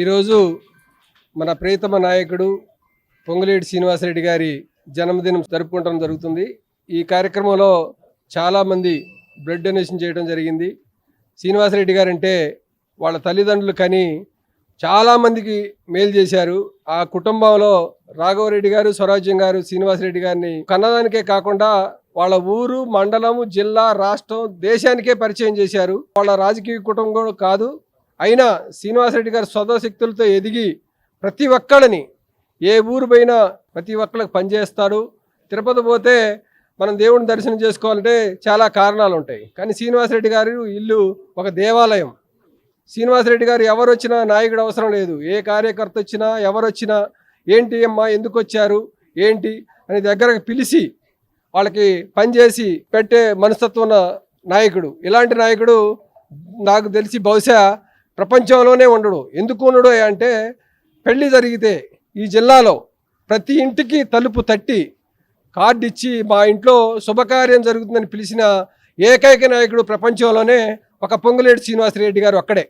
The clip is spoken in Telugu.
ఈరోజు మన ప్రియతమ నాయకుడు పొంగులేటి శ్రీనివాసరెడ్డి గారి జన్మదినం జరుపుకోవడం జరుగుతుంది. ఈ కార్యక్రమంలో చాలామంది బ్లడ్ డొనేషన్ చేయడం జరిగింది. శ్రీనివాసరెడ్డి గారు అంటే వాళ్ళ తల్లిదండ్రులు కని చాలామందికి మేలు చేశారు. ఆ కుటుంబంలో రాఘవరెడ్డి గారు స్వరాజ్యం గారు శ్రీనివాసరెడ్డి గారిని కన్నదానికే కాకుండా వాళ్ళ ఊరు మండలము జిల్లా రాష్ట్రం దేశానికే పరిచయం చేశారు. వాళ్ళ రాజకీయ కుటుంబం కూడా కాదు. అయినా శ్రీనివాసరెడ్డి గారు స్వతశక్తులతో ఎదిగి ప్రతి ఒక్కళ్ళని ఏ ఊరు పోయినా ప్రతి ఒక్కళ్ళకి పనిచేస్తాడు తిరుపతి పోతే మనం దేవుని దర్శనం చేసుకోవాలంటే చాలా కారణాలు ఉంటాయి. కానీ శ్రీనివాసరెడ్డి గారు ఇల్లు ఒక దేవాలయం. శ్రీనివాసరెడ్డి గారు ఎవరు వచ్చినా నాయకుడు అవసరం లేదు. ఏ కార్యకర్త వచ్చినా ఎవరు వచ్చినా ఏంటి అమ్మా ఎందుకు వచ్చారు ఏంటి అని దగ్గరకు పిలిచి వాళ్ళకి పనిచేసి పెట్టే మనస్తత్వం ఉన్న నాయకుడు. ఇలాంటి నాయకుడు నాకు తెలిసి బహుశా ప్రపంచంలోనే ఉండడు. ఎందుకు ఉండడు అంటే పెళ్ళి జరిగితే ఈ జిల్లాలో ప్రతి ఇంటికి తలుపు తట్టి కార్డు ఇచ్చి మా ఇంట్లో శుభకార్యం జరుగుతుందని పిలిచిన ఏకైక నాయకుడు ప్రపంచంలోనే ఒక పొంగులేటి శ్రీనివాసరెడ్డి గారు ఒక్కడే